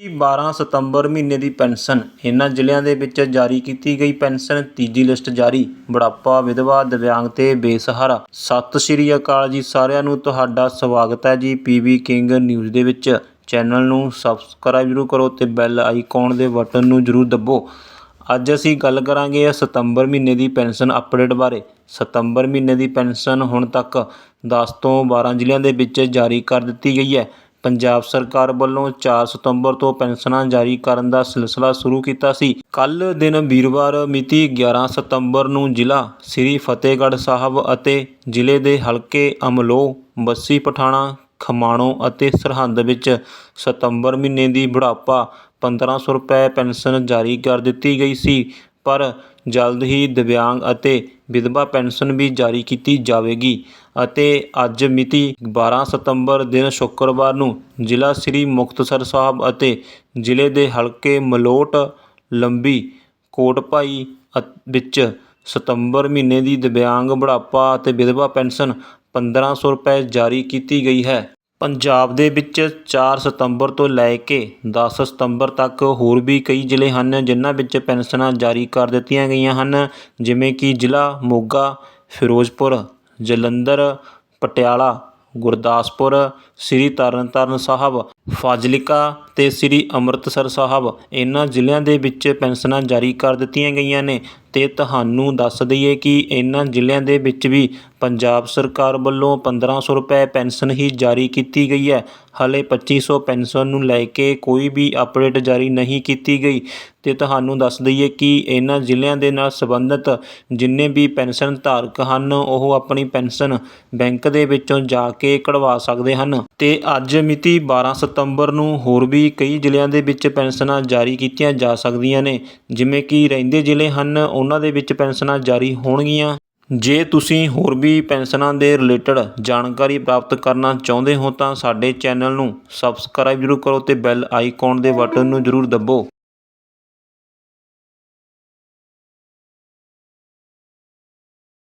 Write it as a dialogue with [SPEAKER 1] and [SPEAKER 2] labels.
[SPEAKER 1] 12 ਸਤੰਬਰ ਮਹੀਨੇ ਦੀ ਪੈਨਸ਼ਨ। ਇਹਨਾਂ ਜ਼ਿਲ੍ਹਿਆਂ ਦੇ ਵਿੱਚ ਜਾਰੀ ਕੀਤੀ ਗਈ ਪੈਨਸ਼ਨ ਤੀਜੀ ਲਿਸਟ ਜਾਰੀ। ਬੁਢਾਪਾ, ਵਿਧਵਾ, ਦਿਵਿਆਂਗ ਤੇ ਬੇਸਹਾਰਾ। ਸਤਿ ਸ਼੍ਰੀ ਅਕਾਲ ਜੀ ਸਾਰਿਆਂ ਨੂੰ। ਤੁਹਾਡਾ ਸਵਾਗਤ ਹੈ ਜੀ ਪੀਬੀ ਕਿੰਗ ਨਿਊਜ਼ ਦੇ ਵਿੱਚ। ਚੈਨਲ ਨੂੰ ਸਬਸਕ੍ਰਾਈਬ ਜ਼ਰੂਰ ਕਰੋ ਤੇ ਬੈਲ ਆਈਕਨ ਦੇ ਬਟਨ ਨੂੰ ਜ਼ਰੂਰ ਦੱਬੋ। ਅੱਜ ਅਸੀਂ ਗੱਲ ਕਰਾਂਗੇ ਸਤੰਬਰ ਮਹੀਨੇ ਦੀ ਪੈਨਸ਼ਨ ਅਪਡੇਟ ਬਾਰੇ। ਸਤੰਬਰ ਮਹੀਨੇ ਦੀ ਪੈਨਸ਼ਨ ਹੁਣ ਤੱਕ 10 ਤੋਂ 12 ਜ਼ਿਲ੍ਹਿਆਂ ਦੇ ਵਿੱਚ ਜਾਰੀ ਕਰ ਦਿੱਤੀ ਗਈ ਹੈ। ਪੰਜਾਬ ਸਰਕਾਰ ਵੱਲੋਂ 4 ਸਤੰਬਰ ਤੋਂ ਪੈਨਸ਼ਨਾਂ ਜਾਰੀ ਕਰਨ ਦਾ ਸਿਲਸਿਲਾ ਸ਼ੁਰੂ ਕੀਤਾ ਸੀ। ਕੱਲ ਦਿਨ ਵੀਰਵਾਰ ਮਿਤੀ 11 ਸਤੰਬਰ ਨੂੰ ਜ਼ਿਲ੍ਹਾ ਸ੍ਰੀ ਫਤਿਹਗੜ੍ਹ ਸਾਹਿਬ ਅਤੇ ਜ਼ਿਲ੍ਹੇ ਦੇ ਹਲਕੇ ਅਮਲੋਹ, ਬੱਸੀ, ਪਠਾਣਾ, ਖਮਾਣੋ ਅਤੇ ਸਰਹੰਦ ਵਿੱਚ ਸਤੰਬਰ ਮਹੀਨੇ ਦੀ ਬੁਢਾਪਾ 1500 ਰੁਪਏ ਪੈਨਸ਼ਨ ਜਾਰੀ ਕਰ ਦਿੱਤੀ ਗਈ ਸੀ। ਪਰ ਜਲਦ ਹੀ ਦਿਵਿਆਂਗ ਅਤੇ ਵਿਧਵਾ ਪੈਨਸ਼ਨ ਵੀ ਜਾਰੀ ਕੀਤੀ ਜਾਵੇਗੀ। ਅਤੇ ਅੱਜ ਮਿਤੀ 12 ਸਤੰਬਰ ਦਿਨ ਸ਼ੁੱਕਰਵਾਰ ਨੂੰ ਜ਼ਿਲ੍ਹਾ ਸ੍ਰੀ ਮੁਕਤਸਰ ਸਾਹਿਬ ਅਤੇ ਜ਼ਿਲ੍ਹੇ ਦੇ ਹਲਕੇ ਮਲੋਟ, ਲੰਬੀ, ਕੋਟਭਾਈ ਅ- ਵਿੱਚ ਸਤੰਬਰ ਮਹੀਨੇ ਦੀ ਦਿਵਿਆਂਗ ਬੁਢਾਪਾ ਅਤੇ ਵਿਧਵਾ ਪੈਨਸ਼ਨ 1500 ਰੁਪਏ ਜਾਰੀ ਕੀਤੀ ਗਈ ਹੈ। ਪੰਜਾਬ ਦੇ ਵਿੱਚ 4 ਸਤੰਬਰ ਤੋਂ ਲੈ ਕੇ 10 ਸਤੰਬਰ ਤੱਕ ਹੋਰ ਵੀ ਕਈ ਜ਼ਿਲ੍ਹੇ ਹਨ ਜਿਨ੍ਹਾਂ ਵਿੱਚ ਪੈਨਸ਼ਨਾਂ ਜਾਰੀ ਕਰ ਦਿੱਤੀਆਂ ਗਈਆਂ ਹਨ, ਜਿਵੇਂ ਕਿ ਜ਼ਿਲ੍ਹਾ ਮੋਗਾ, ਫਿਰੋਜ਼ਪੁਰ ਜਲੰਧਰ, ਪਟਿਆਲਾ, ਗੁਰਦਾਸਪੁਰ, ਸ੍ਰੀ ਤਰਨਤਾਰਨ ਸਾਹਿਬ, ਫਾਜ਼ਿਲਕਾ ਅਤੇ ਸ੍ਰੀ ਅੰਮ੍ਰਿਤਸਰ ਸਾਹਿਬ। ਇਹਨਾਂ ਜ਼ਿਲ੍ਹਿਆਂ ਦੇ ਵਿੱਚ ਪੈਨਸ਼ਨਾਂ ਜਾਰੀ ਕਰ ਦਿੱਤੀਆਂ ਗਈਆਂ ਨੇ ਅਤੇ ਤੁਹਾਨੂੰ ਦੱਸ ਦਈਏ ਕਿ ਇਹਨਾਂ ਜ਼ਿਲ੍ਹਿਆਂ ਦੇ ਵਿੱਚ ਵੀ ਪੰਜਾਬ ਸਰਕਾਰ ਵੱਲੋਂ 1500 ਰੁਪਏ ਪੈਨਸ਼ਨ ਹੀ ਜਾਰੀ ਕੀਤੀ ਗਈ ਹੈ। ਹਾਲੇ ਪੱਚੀ ਸੌ ਪੈਨਸ਼ਨ ਨੂੰ ਲੈ ਕੇ ਕੋਈ ਵੀ ਅਪਡੇਟ ਜਾਰੀ ਨਹੀਂ ਕੀਤੀ ਗਈ। ਤੇ ਤੁਹਾਨੂੰ ਦੱਸ ਦਈਏ ਕਿ ਇਹਨਾਂ ਜ਼ਿਲ੍ਹਿਆਂ ਦੇ ਨਾਲ ਸੰਬੰਧਿਤ ਜਿੰਨੇ ਵੀ ਪੈਨਸ਼ਨ ਧਾਰਕ ਹਨ, ਉਹ ਆਪਣੀ ਪੈਨਸ਼ਨ ਬੈਂਕ ਦੇ ਵਿੱਚੋਂ ਜਾ ਕੇ ਕਢਵਾ ਸਕਦੇ ਹਨ। ਤੇ ਅੱਜ ਮਿਤੀ 12 ਸਤੰਬਰ ਨੂੰ ਹੋਰ ਵੀ ਕਈ ਜ਼ਿਲ੍ਹਿਆਂ ਦੇ ਵਿੱਚ ਪੈਨਸ਼ਨਾਂ ਜਾਰੀ ਕੀਤੀਆਂ ਜਾ ਸਕਦੀਆਂ ਨੇ, ਜਿਵੇਂ ਕਿ ਰਹਿੰਦੇ ਜ਼ਿਲ੍ਹੇ ਹਨ, ਉਹਨਾਂ ਦੇ ਵਿੱਚ ਪੈਨਸ਼ਨਾਂ ਜਾਰੀ ਹੋਣਗੀਆਂ। ਜੇ ਤੁਸੀਂ ਹੋਰ ਵੀ ਪੈਨਸ਼ਨਾਂ ਦੇ ਰਿਲੇਟਡ ਜਾਣਕਾਰੀ ਪ੍ਰਾਪਤ ਕਰਨਾ ਚਾਹੁੰਦੇ ਹੋ ਤਾਂ ਸਾਡੇ ਚੈਨਲ ਨੂੰ ਸਬਸਕ੍ਰਾਈਬ ਜ਼ਰੂਰ ਕਰੋ ਅਤੇ ਬੈਲ ਆਈਕਨ ਦੇ ਬਟਨ ਨੂੰ ਜ਼ਰੂਰ ਦੱਬੋ।